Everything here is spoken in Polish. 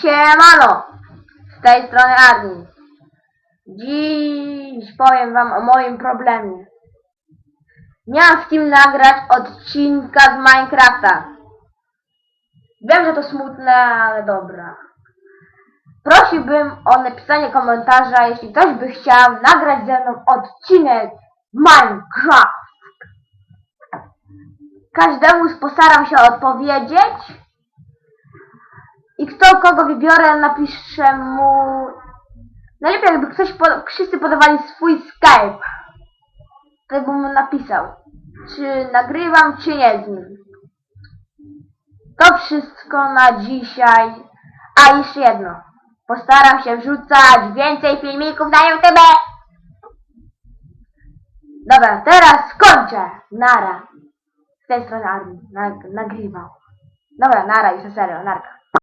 Siemano! Z tej strony Arni. Dziś powiem wam o moim problemie. Miałam z kim nagrać odcinka z Minecrafta. Wiem, że to smutne, ale dobra. Prosiłbym o napisanie komentarza, jeśli ktoś by chciał nagrać ze mną odcinek Minecraft. Każdemu postaram się odpowiedzieć. Kogo wybiorę, napiszę mu... Najlepiej jakby ktoś, po... wszyscy podawali swój Skype. To bym mu napisał. Czy nagrywam, czy nie z nim. To wszystko na dzisiaj. A jeszcze jedno. Postaram się wrzucać więcej filmików na YouTube. Dobra, teraz kończę. Nara. Z tej strony. Nag nagrywał. Dobra, nara, już serio, narka.